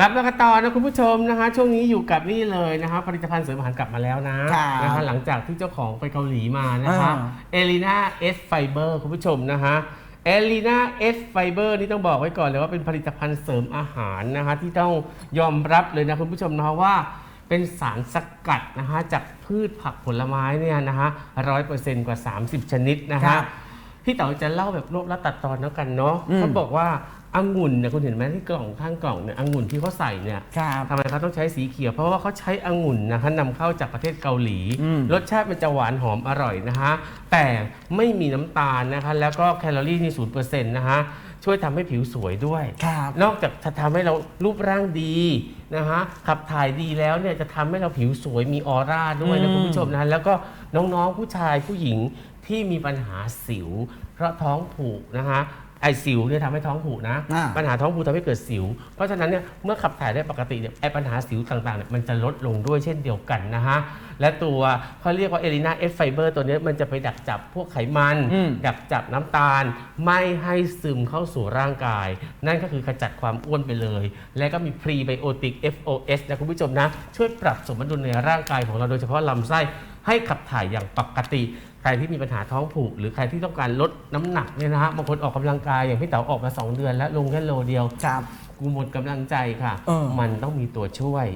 รับแล้วก็ต่อนะคุณผู้ชมนะคะช่วงนี้อยู่กับนี่เลยนะคะผลิตภัณฑ์เสริมอาหารกลับมาแล้วนะครับนะคะหลังจากที่เจ้าของไปเกาหลีมานะคะอ่า เอลิน่าเอสไฟเบอร์คุณผู้ชมนะคะเอลิน่าเอสไฟเบอร์นี่ต้องบอกไว้ก่อนเลยว่าเป็นผลิตภัณฑ์เสริมอาหารนะคะที่ต้องยอมรับเลยนะคุณผู้ชมนะคะว่าเป็นสารสกัดนะคะจากพืชผักผลไม้เนี่ยนะคะร้อยเปอร์เซ็นต์กว่า 30 ชนิดนะครัคะบ พี่เต๋อจะเล่าแบบรวบลัดตัดตอนแล้วกันเนาะอืม เขาบอกว่าองุ่นเนี่ยคุณเห็นไหมที่กล่องข้างกล่องเนี่ยองุ่นที่เขาใส่เนี่ยครับ ทำไมเขาต้องใช้สีเขียว เพราะว่าเขาใช้องุ่นนะคะนำเข้าจากประเทศเกาหลี อืม รสชาติมันจะหวานหอมอร่อยนะคะแต่ไม่มีน้ำตาลนะคะแล้วก็แคลอรี่นี่ศูนย์เปอร์เซ็นต์นะคะ ช่วยทำให้ผิวสวยด้วยครับนอกจากจะทำให้เรารูปร่างดีนะคะขับถ่ายดีแล้วเนี่ยจะทำให้เราผิวสวยมีออร่าด้วยนะอืมคุณผู้ชมนะแล้วก็น้องๆผู้ชายผู้หญิงที่มีปัญหาสิว เพราะท้องผูกนะคะ ไอสิวเนี่ยทำให้ท้องผูกนะ อ่า ปัญหาท้องผูกทำให้เกิดสิว เพราะฉะนั้นเนี่ยเมื่อขับถ่ายได้ปกติเนี่ยไอปัญหาสิวต่างๆเนี่ยมันจะลดลงด้วยเช่นเดียวกันนะฮะ และตัวเขาเรียกว่าเอลินาเอฟไฟเบอร์ตัวเนี้ยมันจะไปดักจับพวกไขมัน อืม ดักจับน้ำตาล ไม่ให้ซึมเข้าสู่ร่างกาย นั่นก็คือขจัดความอ้วนไปเลย และก็มีพรีไบโอติก FOS นะคุณผู้ชมนะ ช่วยปรับสมดุลในร่างกายของเราโดยเฉพาะลำไส้ให้ขับถ่ายอย่างปกติ ใครที่มีปัญหาท้องผูก หรือใครที่ต้องการลดน้ำหนักเนี่ยนะฮะบางคนออกกำลังกายอย่างพี่เต๋อออกมา 2 เดือนแล้วลงแค่โลเดียวครับกูหมดกำลังใจค่ะเออมันต้องมีตัวช่วย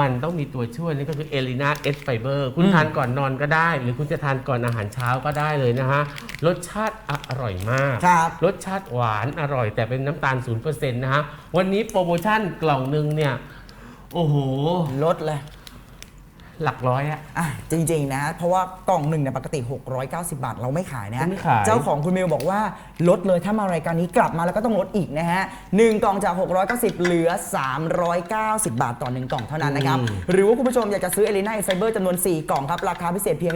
มันต้องมีตัวช่วยนี่ก็คือเอลินาเอสไฟเบอร์คุณอืมทานก่อนนอนก็ได้ หรือคุณจะทานก่อนอาหารเช้าก็ได้เลยนะฮะรสชาติอร่อยมากครับรสชาติหวานอร่อย แต่เป็นน้ำตาล0%นะฮะวันนี้โปรโมชั่นกล่องหนึ่งเนี่ยโอ้โหลดเลย หลักร้อยอะ อะจริงๆนะ เพราะว่ากล่องหนึ่งเนี่ยปกติ 690 บาท เราไม่ขายนะ ไม่ขาย เจ้าของคุณเมลบอกว่าลดเลยถ้ามารายการนี้กลับมาแล้วก็ต้องลดอีกนะฮะหนึ่งกล่องจาก 690 เหลือ 390 บาทต่อหนึ่งกล่องเท่านั้นนะครับ หรือว่าคุณผู้ชมอยากจะซื้อเอลิน่าไฟเบอร์จำนวน 4 กล่องครับ ราคาพิเศษเพียง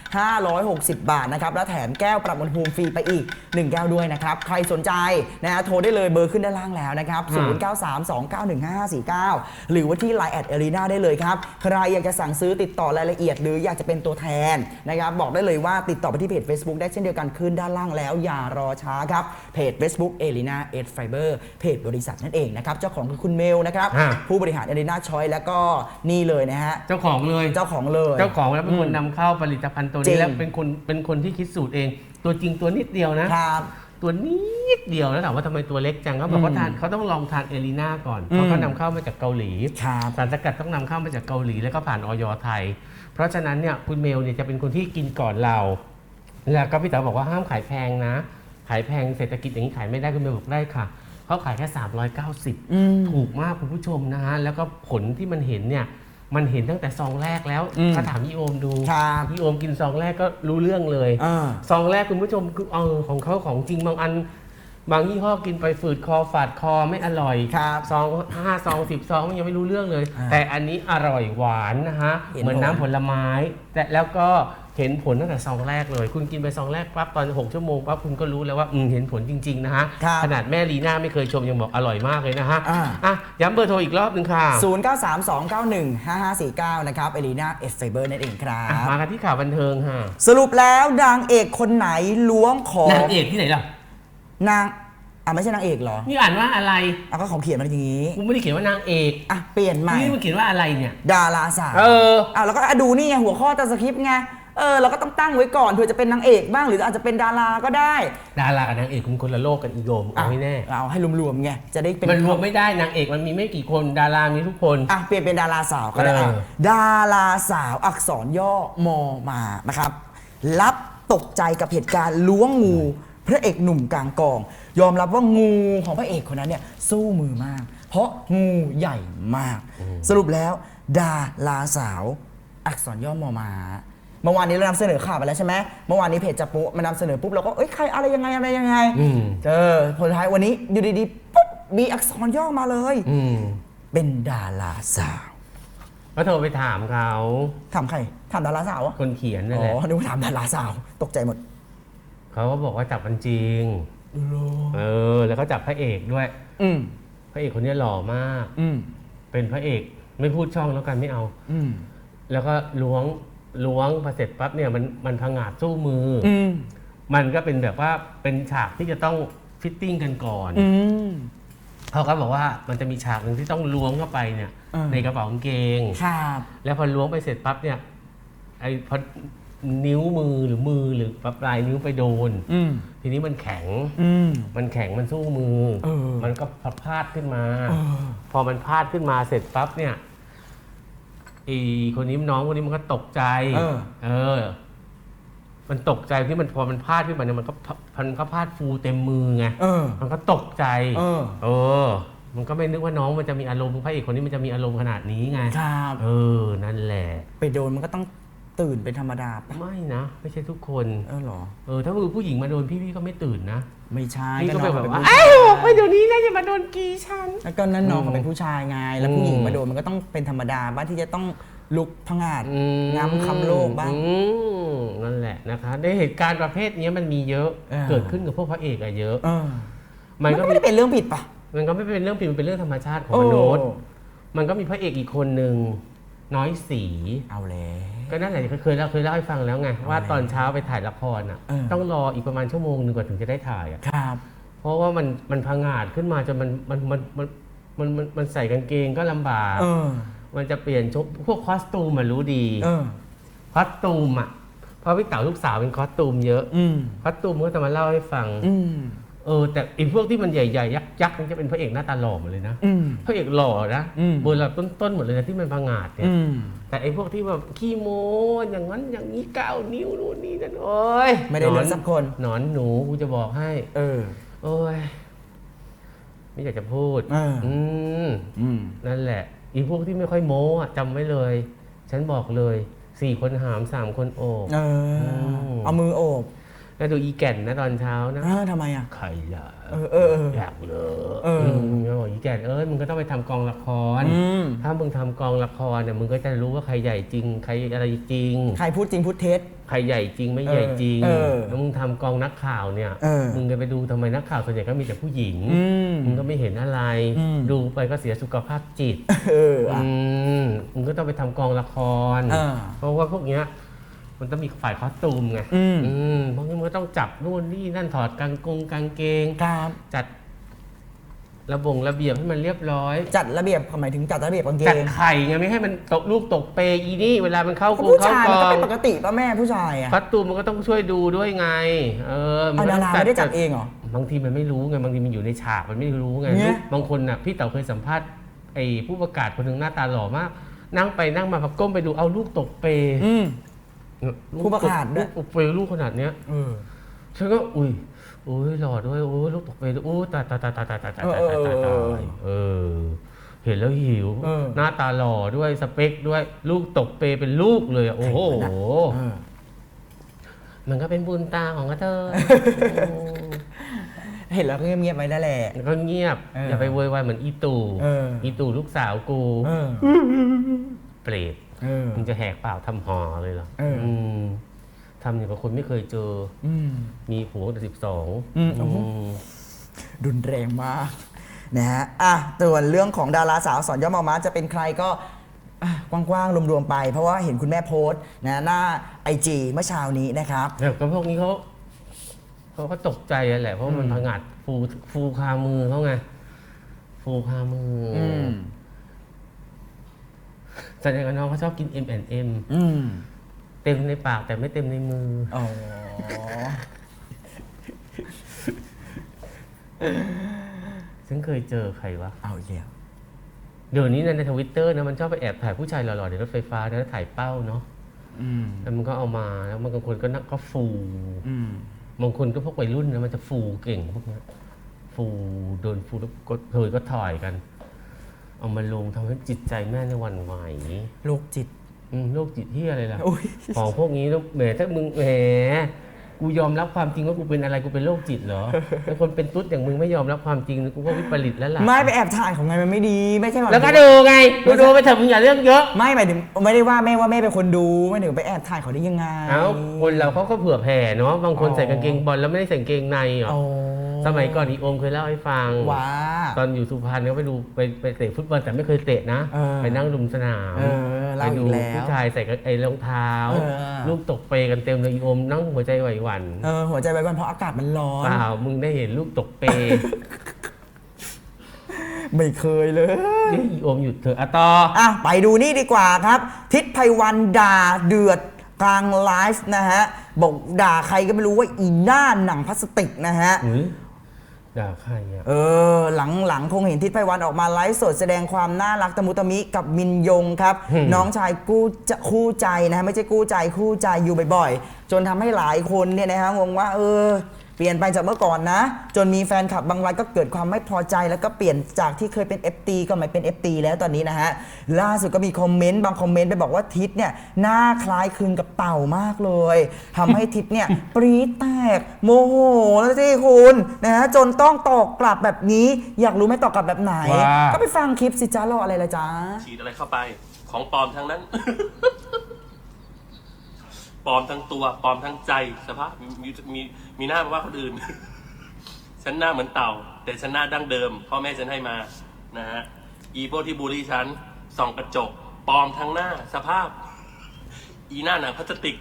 1,560 บาทนะครับ และแถมแก้วปรับอุณหภูมิฟรีไปอีก 1 แก้วด้วยนะครับ ใครสนใจนะฮะโทรได้เลยเบอร์ขึ้นด้านล่างแล้วนะครับอืม0932915549 หรือว่าที่ Line แอดเอลีนาได้เลยครับ ใครอยากจะสั่งซื้อติดต่อรายละเอียด หรืออยากจะเป็นตัวแทนนะครับบอกได้เลยว่าติดต่อไปที่เพจ Facebook ได้เช่นเดียวกันขึ้นด้านล่างแล้วอย่ารอช้าครับเพจ Facebook เอลีนาเอสไฟเบอร์เพจบริษัทนั่นเองนะครับเจ้าของคือคุณเมลนะครับฮะผู้บริหารเอลีนาชอยแล้วก็นี่เลยนะฮะเจ้าของเลย เจ้าของเลย เจ้าของแล้วเป็นคนนำเข้าผลิตภัณฑ์ตัวจรินี้ง แล้วเป็นคนเป็นคนที่คิดสูตรเอง ตัวจริงตัวนิดเดียวนะ ครับ ตัวนิดเดียวแล้วถามว่าทำไมตัวเล็กจังเขาบอกว่าอืมทานเขาต้องลองทานเอลิน่าก่อนอืมเพราะเขานำเข้ามาจากเกาหลีครับสารสกัดต้องนำเข้ามาจากเกาหลีแล้วก็ผ่านออยไทย เพราะฉะนั้นเนี่ยคุณเมลเนี่ยจะเป็นคนที่กินก่อนเรา แล้วก็พี่เต๋อบอกว่าห้ามขายแพงนะ ขายแพงเศรษฐกิจอย่างนี้ขายไม่ได้คุณเมลบอกได้ค่ะเขาขายแค่ 390อืมถูกมากคุณผู้ชมนะฮะแล้วก็ผลที่มันเห็นเนี่ย มันเห็นตั้งแต่ซองแรกแล้ว อืมถ้าถามพี่โอมดูครับพี่โอมกินซองแรกก็รู้เรื่องเลยอ่าซองแรกคุณผู้ชมคือเออของเขาของจริงบางอัน บางยี่ห้อกินไปฝืดคอฝาดคอไม่อร่อยครับซองห้าซองสิบซองมันยังไม่รู้เรื่องเลย อ่าแต่อันนี้อร่อยหวานนะฮะเห็นเหมือนผลน้ำผลไม้ แต่แล้วก็ เห็นผลตั้งแต่ซองแรกเลย คุณกินไปซองแรกปั๊บตอน 6 ชั่วโมงปั๊บคุณก็รู้แล้วว่าอืมเห็นผลจริง ๆ นะฮะ ครับขนาดแม่ลีน่าไม่เคยชมยังบอกอร่อยมากเลยนะฮะอ่า อะย้ำเบอร์โทรอีกรอบหนึ่งค่ะ 0932915549 นะครับ เอลีนาเอสไฟเบอร์นั่นเองครัอะบ มากันที่ข่าวบันเทิงค่ะสรุปแล้วนางเอกคนไหนล้วงของนางเอกที่ไหนล่ะ นางอะไม่ใช่นางเอกเหรอนี่อ่านว่าอะไรอะก็เขาเขียนมาอย่างนี้กูไม่ได้เขียนว่านางเอกอะเปลี่ยนใหม่ นี่มันเขียนว่าอะไรเนี่ย ดาราสาวเออ อะแล้วก็อะดูนี่ไงหัวข้อตามสคริปต์ไง เออเราก็ต้องตั้งไว้ก่อนเผื่อจะเป็นนางเอกบ้างหรืออาจจะเป็นดาราก็ได้ดารากับนางเอกคุณคนละโลกกันอีโยมอะเอาไม่แน่เอาให้รวมๆไงจะได้เป็นมันรวมไม่ได้นางเอกมันมีไม่กี่คนดารามีทุกคนอะเปลี่ยนเป็นดาราสาวก็ได้เอออะดาราสาวอักษรย่อมอมานะครับรับตกใจกับเหตุการณ์ล้วงงูพระเอกหนุ่มกลางกอง ยอมรับว่างูของพระเอกคนนั้นเนี่ยสู้มือมาก เพราะงูใหญ่มาก สรุปแล้ว ดาราสาว อักษรย่อมอมา เมื่อวานนี้เรานำเสนอข่าวไปแล้วใช่ไหมเมื่อวานนี้เพจจับปุ๊มานำเสนอปุ๊บเราก็เอ้ยใครอะไรยังไงอะไรยังไงอืมเจอผลท้ายวันนี้อยู่ดีๆปุ๊บมีอักษรย่อมาเลย อืมเป็นดาราสาวก็โทรไปถามเขาถามใครถามดาราสาวอะคนเขียนนั่นอ๋แหละอนึกว่าถามดาราสาวตกใจหมดเขาก็บอกว่าจับมันจริง เออ แล้วก็จับพระเอกด้วย อืมพระเอกคนนี้หล่อมาก อืมเป็นพระเอก ไม่พูดช่องแล้วกันไม่เอา อืมแล้วก็ล้วง ล้วงพอเสร็จปั๊บเนี่ยมันมันพังอาจสู้มือออืมมันก็เป็นแบบว่าเป็นฉากที่จะต้องฟิตติ้งกันก่อน อืม เขาก็บอกว่ามันจะมีฉากหนึ่งที่ต้องล้วงเข้าไปเนี่ยเออในกระเป๋ากางเกง ครับ แล้วพอล้วงไปเสร็จปั๊บเนี่ยไอ้พอนิ้วมือหรือมือหรือปลายนิ้วไปโดน อืม ทีนี้มันแข็ง อืม มันแข็งมันสู้มือ เออ มันก็พลาดขึ้นมา เออ พอมันพลาดขึ้นมาเสร็จปั๊บเนี่ย อีคนนี้น้องคนนี้มันก็ตกใจ เออ เออ มันตกใจที่มันพอมันพลาดขึ้นมาเนี่ยมันก็พมันก็พลาดฟูเต็มมือไงเออ มันก็ตกใจเออ เออ มันก็ไม่นึกว่าน้องมันจะมีอารมณ์พระเอกคนนี้มันจะมีอารมณ์ขนาดนี้ไง ครับ เออ นั่นแหละ ไปโดนมันก็ต้อง ตื่นเป็นธรรมดาปะไม่นะ ไม่ใช่ทุกคนเออเหรอ เออถ้าคือผู้หญิงมาโดนพี่พี่ก็ไม่ตื่นนะไม่ใช่พี่ก็น้แบองบเขาว่าเป็นผู้ไอ้ชายยไปเดี๋ยวนี้นะอย่ามาโดนกีฉันแล้วก็นั่นน้องเขาเป็นผู้ชายไงแล้วผู้หญิงอืมมาโดนมันก็ต้องเป็นธรรมดาบ้างที่จะต้องลุกพังอาจอืมง้ำคำโลกบ้างอืมนั่นแหละนะคะในเหตุการณ์ประเภทนี้มันมีเยอะเออเกิดขึ้นกับพวกพระเอกอะเยอะเออมัมันนก็ก็มีไม่ได้เป็นเรื่องผิดปะมันก็ไม่เป็นเรื่องผิดมันเป็นเรื่องธรรมชาติของโอ้มนุษย์มันก็มีพระเอกอีกคนหนึ่ง น้อยสี เอาแล้ว ก็นั่นแหละเคยเล่าเคยเล่าให้ฟังแล้วไงว่าเอาแล้วตอนเช้าไปถ่ายละครอะเออ ต้องรออีกประมาณชั่วโมงหนึ่งกว่าถึงจะได้ถ่ายอะครับ เพราะว่ามันมันพังอาจขึ้นมาจนมันมันมันมันมันมันมันใส่กางเกงก็ลำบาก เออ มันจะเปลี่ยนชุดพวกคอสตูมมันรู้ดีเออ คอสตูมอะเพราะพี่เต๋าลูกสาวเป็นคอสตูมเยอะอืม คอสตูมก็จะมาเล่าให้ฟัง อืม เออแต่ไอีพวกที่มันใหญ่ๆ ยักษ์ๆมันจะเป็นพระเอกหน้าตาหล่อหมดเลยนะอืม พระเอกหล่อนะอืมโบราณต้นๆหมดเลยนะที่มันพังอาจเนี่ย อืม แต่ไอ้พวกที่แบบขี้โม้อย่างนั้นอย่างนี้ก้าวนิ้วนู่นนี่นั่นโอ้ยไม่ได้เลือกหนสักคน หนอนหนูกูจะบอกให้ เออ โอ้ย ไม่อยากจะพูดเอออืมอืม นั่นแหละอีพวกที่ไม่ค่อยโม้อะจำไว้เลย ฉันบอกเลยสี่คนหามสามคนโอบ เออมเอามือโอบ แล้วดูอีแก่นนะตอนเช้านะอ้าวทำไมอะ ใครล่ะเออเออเอออยากเลยเอออืมก็บอกอีแก่นเอ้ยมึงก็ต้องไปทำกองละคร อืมถ้ามึงทำกองละครเนี่ยมึงก็จะรู้ว่าใครใหญ่จริง ใครอะไรจริง ใครพูดจริงพูดเท็จ ใครใหญ่จริงไม่ใหญ่จริงเออแล้วมึงทำกองนักข่าวเนี่ย เออ มึงจะไปดูทำไมนักข่าวส่วนใหญ่ก็มีแต่ผู้หญิง อืม มึงก็ไม่เห็นอะไร อืม ดูไปก็เสียสุขภาพจิต เอออะ อืมมึงก็ต้องไปทำกองละคร เออเพราะว่าพวกเนี้ย มันต้องมีฝ่ายคอสตูมไงอืม อืมพวกนี้มันก็ต้องจับนู่นนี่นั่นถอดกางกงกางเกง ครับจัดระบงระเบียบให้มันเรียบร้อย จัดระเบียบหมายถึงจัดระเบียบกางเกจัดงไข่ไงไม่ให้มันตกลูกตกเปรอีนี่ เวลามันเข้าก็กงผู้เข้าชายกมันอก็งเป็นปกติป่ะแม่ผู้ชายอะคอสตูมมันก็ต้องช่วยดูด้วยไง เออเอาก็ดาต้องราไม่ได้จัดเองเหรอ บางทีมันไม่รู้ไงบางทีมันอยู่ในฉากมันไม่รู้ไงเนี่ย บางคนน่ะพี่เต๋อเคยสัมภาษณ์ไอ้ผู้ประกาศคนหนึ่งหน้าตาหล่อมาก นั่งไปนั่งมาพอก้มไปดูเอาลูกตกเปรอืมลูก ผู้ประกาศด้ลูวย กตกเปรลูกขนาดเนี้ย เออ ฉันก็อุ้ยโอ้ยหล่อด้วยโอ้ยลูกตกเปรย์ด้วยโอ้ยตายตายตายตายตายตายตายตายตายตายตายเออ เห็นแล้วหิว เออ หน้าตาหล่อด้วยสเปคด้วย ลูกตกเปรย์เป็นลูกเลยอะโอ้โห เออ มันก็เป็นบุญตาของกระเธอเห็นแล้วก็เงียบๆไว้นั่นแหละ แล้วก็เงียบ เออออย่าไปโวยวายเหมือนอีตู่เอออีตู่ลูกสาวกู เออ เปรต เออ มึงจะแหกปากทำหอเลยเหรอเอออื มทำอย่างกับคนไม่เคยเจอ อืม มีผัวตั้งแต่สิบสองอืมโอ้โหรุนแรงมากนะฮะอะส่วนเรื่องของดาราสาวสอนย่อมาม้าจะเป็นใครก็อะกว้างๆรวมๆไป เพราะว่าเห็นคุณแม่โพสต์นะหน้าไอจีเมื่อเช้านี้นะครับ แต่ก็พวกนี้เขาเขาก็ตกใจอะแหละ เพราะมันพังอาจฟูฟูคามือเขาไงฟูคามือออืม แสดงกับน้องเขาชอบกิน M&M อืมเต็มในปากแต่ไม่เต็มในมือ อ๋อ ฉันเคยเจอใครวะ เอาอีกแล้วเดี๋ยวนี้ในทวิตเตอร์นะมันชอบไปแอบถ่ายผู้ชายหล่อๆในรถไฟฟ้านะถ่ายเป้าเนาะอืม แล้วมันก็เอามาแล้วบางคนก็นักก็ฟูอืม บางคนก็พวกวัยรุ่นนะมันจะฟูเก่งพวกเนี้ยฟูโดนฟูแล้วก็เคยก็ถ่ายกัน เอามาลงทำให้จิตใจแม่ในยหวันไหวโรคจิต อืมโรคจิตที่อะไรล่ะอุ้ย ของพวกนี้ต้องแหมถ้ามึงแหมกูยอมรับความจริงว่ากูเป็นอะไรกูเป็นโรคจิตเหรอเป็นคนเป็นตุ๊ดอย่างมึงไม่ยอมรับความจริงกูก็วิปริตแล้วล่ะไม่ไปแอบถ่ายของไงมันไม่ดี ไม่ใช่แบบแล้วก็ดูไงดูดูไปเถอะมึงอย่าเรื่องเยอะไม่หมายถึงไม่ได้ว่าแม่ว่าแม่เป็นคนดูไม่ถึงไปแอบถ่ายเขาได้ยังไง เอ้าคนเราเขาก็เผื่อแผ่เนาะบางคนอ๋อ ใส่กางเกงบอลแล้วไม่ได้ใส่กางเกงในเหรอโอ้ สมัยก่อนอีโอมเคยเล่าให้ฟังว้าตอนอยู่สุพรรณก็ไปดูไปไปเตะฟุตบอลแต่ไม่เคยเตะนะเออไปนั่งรุมสนามเออเล่าไปอีดูกแล้วผู้ชายใส่กางไอ้รองเท้าเออลูกตกเปกันเต็มเลยอีโอมนั่งหัวใจไหวหวั่นเออหัวใจไว้วันเพราะอากาศมันร้อนเปล่ามึงได้เห็นลูกตกเปไม่เคยเลยนี่อีโอมหยุดเถอะอะต่ออะไปดูนี่ดีกว่าครับ ทิศไพวันด่าเดือดกลางไลฟ์นะฮะ บอกด่าใครก็ไม่รู้ว่าอีหน้าหนังพลาสติกนะฮะหือ ด่าใครอะ เออหลังหลังคงเห็นทิศไพวันออกมาไลฟ์สดแสดงความน่ารักตะมุตะมิกับมินยงครับ อืม น้องชายกู้จะคู่ใจนะฮะไม่ใช่กู้ใจคู่ใจอยู่บ่อยๆ จนทำให้หลายคนเนี่ยนะฮะงงว่าเออเปลี่ยนไปจากเมื่อก่อนนะ จนมีแฟนคลับบางรายก็เกิดความไม่พอใจ แล้วก็เปลี่ยนจากที่เคยเป็น FT ก็ไม่เป็น FT แล้วตอนนี้นะฮะ ล่าสุดก็มีคอมเมนต์บางคอมเมนต์ไปบอกว่าทิศเนี่ยหน้าคล้ายคลึงกับเต่ามากเลยทำให้ทิศเนี่ย ปรี๊ดแตก โมโหแล้วสิคุณนะฮะจนต้องตอบกลับแบบนี้ อยากรู้ไหมตอบกลับแบบไหน ว่า ก็ไปฟังคลิปสิจ้ารออะไรละจ้า ฉีดอะไรเข้าไป ของปลอมทั้งนั้น ปลอมทั้งตัวปลอมทั้งใจสภาพมีมีมีหน้ามาว่าคนอื่น ฉันหน้าเหมือนเต่า แต่ฉันหน้าดั้งเดิมพ่อแม่ฉันให้มานะฮะอีโบที่บูลลี่ฉันส่องกระจกปลอมทั้งหน้าสภาพ อีหน้าหนังพลาสติก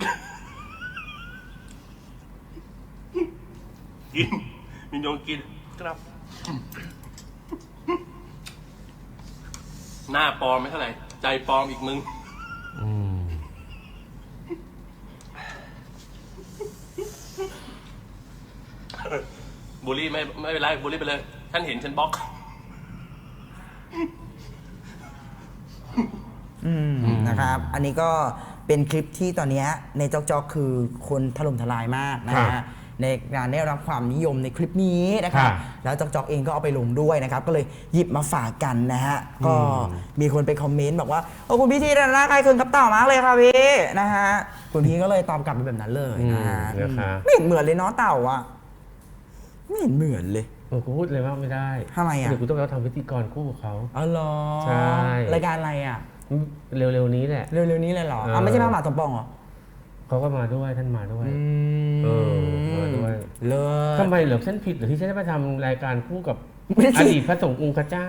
กินมินยงกินครับ หน้าปลอมไม่เท่าไหร่ใจปลอมอีกมึง อืม บูลลี่ไม่ไม่เป็นไรบูลลี่ไปเลยท่านเห็นฉันบล็อกนะครับ อันนี้ก็เป็นคลิปที่ตอนเนี้ยในจอกจอกคือคนถล่มทลายมากนะครัฮะบในการได้รับความนิยมในคลิปนี้นะครับค่ะแล้วจอกจอกเองก็เอาไปลงด้วยนะครับ ก็เลยหยิบมาฝากกันนะฮะก็มีคนไปคอมเมนต์บอกว่าโอ้คุณพี่ที่น่าใครคืนกับเต่ามากเลยค่ะพี่นะฮะคุณพี่ก็เลยตอบกลับไปแบบนั้นเลยนะฮะอืมนะคะ ไม่เห็นเหมือนเลยเนาะเต่าอะ ไม่เห็นเหมือนเลยโอ้กูพูดเลยว่าไม่ได้ทำไมอะเดี๋ยวกูต้องไปเอาทำพิธีกรคู่กับเขา อ๋อเหรอใช่ รายการอะไรอะเร็วๆนี้แหละ เร็วๆนี้เลยเหรอเอออะไม่ใช่พระมหาสมปองเหรอเขาก็มาด้วยท่านมาด้วยมเออมาด้วยเลิศทำไมเหรอฉันผิดเหรือที่ฉันได้มาทำรายการคู่กับไม่ได้อสิดีตพระสงฆ์องค์เจ้า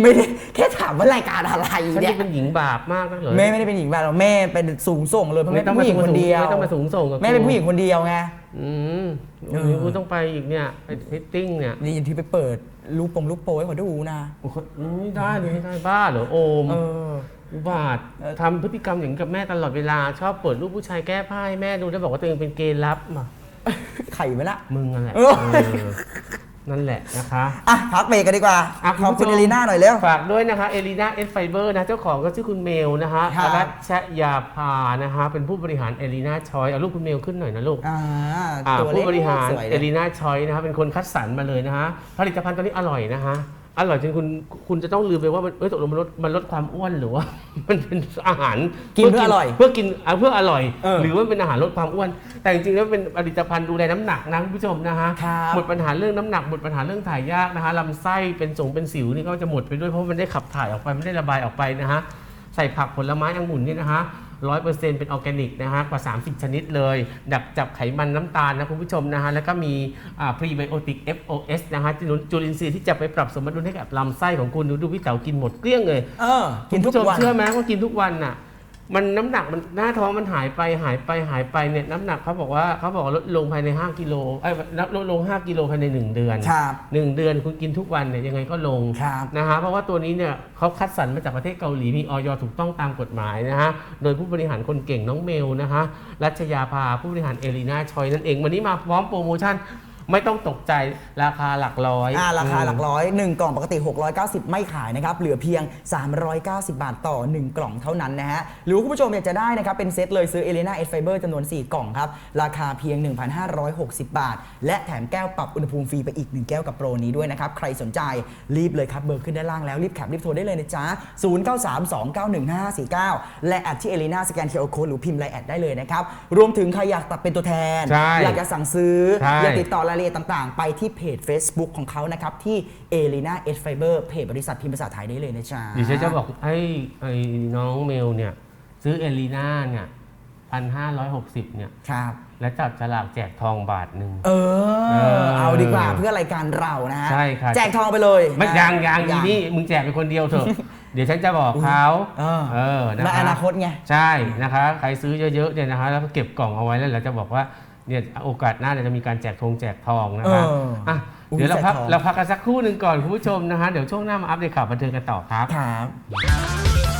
ไม่ได้แค่ถามว่ารายการอะไรฉันเนี่จะยเป็นหญิงบาปมากนักเหรอแม่ไม่ได้เป็นหญิงแบบเราแม่เป็นสูงส่งเลยเพราะแม่ไม่เป็นผู้หญิงคนเดียวไม่ต้องมาสูงส่งกับกูแม่เป็นผู้หญิงคนเดียวไง อืมเออวันนี้กูต้องไปอีกเนี่ยไปฟิตติ้งเนี่ยนี่อย่างที่ไปเปิดรูปปงรูปโปรให้เขาดูนะ โอ้โหไม่ได้เลยไม่ได้บ้าเหรอโอมเออ อุบาททำพฤติกรรมอย่างนี้กับแม่ตลอดเวลา ชอบเปิดรูปผู้ชายแก้ผ้าให้แม่ดูแล้วบอกว่าตัวเองเป็นเกย์ลับมาไข่ไหมล่ะ มึงนั่นแหละเออเออ นั่นแหละนะคะอะพักเบรกกันดีกว่าะขอบคุณณเอผู้ชมลีน่าหน่อยเร็ว ฝากด้วยนะคะเอลีนาเอสไฟเบอร์นะ เจ้าของก็ชื่อคุณเมลนะคะครับรัชยาภานะคะ เป็นผู้บริหารเอลีนาชอยเอารูปคุณเมลขึ้นหน่อยนะลูก อ่าอ่าตัวเล็ผู้กบริหารสวยเลเอยลีนาชอยนะคะเป็นคนคัดสรรมาเลยนะคะผลิตภัณฑ์ตัวนี้อร่อยนะคะ อร่อยจนคุณคุณจะต้องลืมไปว่ามันเอ้ยตกลงมันลดมันลดความอ้วนหรือว่า มันเป็นอาหารกินเพื่ออร่อยเพื่อกินอะเพื่ออร่อย เออหรือว่าเป็นอาหารลดความอ้วน แต่จริงๆแล้วเป็นผลิตภัณฑ์ดูแลน้ำหนักนะคุณผู้ชมนะคะครับหมดปัญหาเรื่องน้ำหนักหมดปัญหาเรื่องถ่ายยากนะคะลำไส้เป็นสงเป็นสิวนี่ก็จะหมดไปด้วยเพราะมันได้ขับถ่ายออกไปไม่ได้ระบายออกไปนะฮะใส่ผักผลไม้องุ่นนี่นะคะ ร้อยเปอร์เซ็นต์เป็นออร์แกนิกนะฮะกว่า 30 ชนิดเลย ดักจับไขมันน้ำตาลนะคุณผู้ชมนะฮะแล้วก็มีพรีไบโอติก FOS นะฮะจุลินจุลินทรีย์ที่จะไปปรับสมดุลให้กับลำไส้ของคุณดูดูพี่เต๋ากินหมดเกลี้ยงเลยเออกินทุกคุณผู้ชมวันเชื่อไหมว่ากินทุกวันน่ะ มันน้ำหนักมันหน้าท้องมันหายไปหายไปหายไปเนี่ยน้ำหนักเขาบอกว่าเขาบอกว่าลดลงภายใน 5กิโลเอ้ยลดลง 5กิโลภายใน 1 เดือน ครับหนึ่งเดือนคุณกินทุกวันเนี่ยยังไงก็ลงครับนะฮะเพราะว่าตัวนี้เนี่ยเขาคัดสรรมาจากประเทศเกาหลีมีออยถูกต้องตามกฎหมายนะฮะโดยผู้บริหารคนเก่งน้องเมลนะฮะรัชยาภาผู้บริหารเอลีนาชอยนั่นเองวันนี้มาพร้อมโปรโมชั่น ไม่ต้องตกใจราคาหลักร้อยอ่าราคาหลักอืมร้อย 1 กล่องปกติ 690 ไม่ขายนะครับ เหลือเพียง 390 บาทต่อ 1 กล่องเท่านั้นนะฮะ หรือว่าคุณผู้ชมอยากจะได้นะครับ เป็นเซตเลยซื้อเอเลนาเอสไฟเบอร์จำนวน 4 กล่องครับ ราคาเพียง 1,560 บาท และแถมแก้วปรับอุณหภูมิฟรีไปอีก 1 แก้วกับโปรนี้ด้วยนะครับ ใครสนใจรีบเลยครับเบอร์ขึ้นด้านล่างแล้วรีบแคปรีบโทรได้เลยนะจ๊ะ0932915549 และแอดที่เอเลนาสแกนเคอร์โคหรือพิมพ์ไลน์แอดได้เลยนะครับรวมถึงใครอยากตัดเป็นตัวแทนใช่อยากจะสั่งซื้อใช่อยากติดต่อรายละเอียดต่างๆ ไปที่เพจ Facebook ของเขานะครับ ที่เอลีนาเอสไฟเบอร์เพจบริษัทพิมพ์ภาษาไทยได้เลยนะจ๊ะดิฉันจะบอกไอ้ไอ้น้องเมลเนี่ย ซื้อเอลีน่าเนี่ยพันห้าร้อยหกสิบเนี่ย ครับ แล้วจับฉลากแจกทองบาทหนึ่ง เอเออ อ เอาดีกว่าเพื่อรายการเรานะฮะใช่ครับ แจกทองไปเลยไม่นะยังยังยัอีนี่มึงแจกเป็นคนเดียวเถอะ เดี๋ยวฉันจะบอกเขาเออเออนะในคะอนาคตไง ใช่นะคะ ใครซื้อเยอะๆเนี่ยนะคะ แล้วก็เก็บกล่องเอาไว้แล้วเราจะบอกว่า เนี่ยโอกาสหน้าเนี่ยจะมีการแจกทงแจกทองนะคะเอออ่อะอุ๊ยเดี๋ยวเราพักใส่ทอง เราพักกันสักครู่หนึ่งก่อนคุณผู้ชมนะฮะเดี๋ยวช่วงหน้ามาอัปเดตข่าวบันเทิงกันต่อครับ ครับ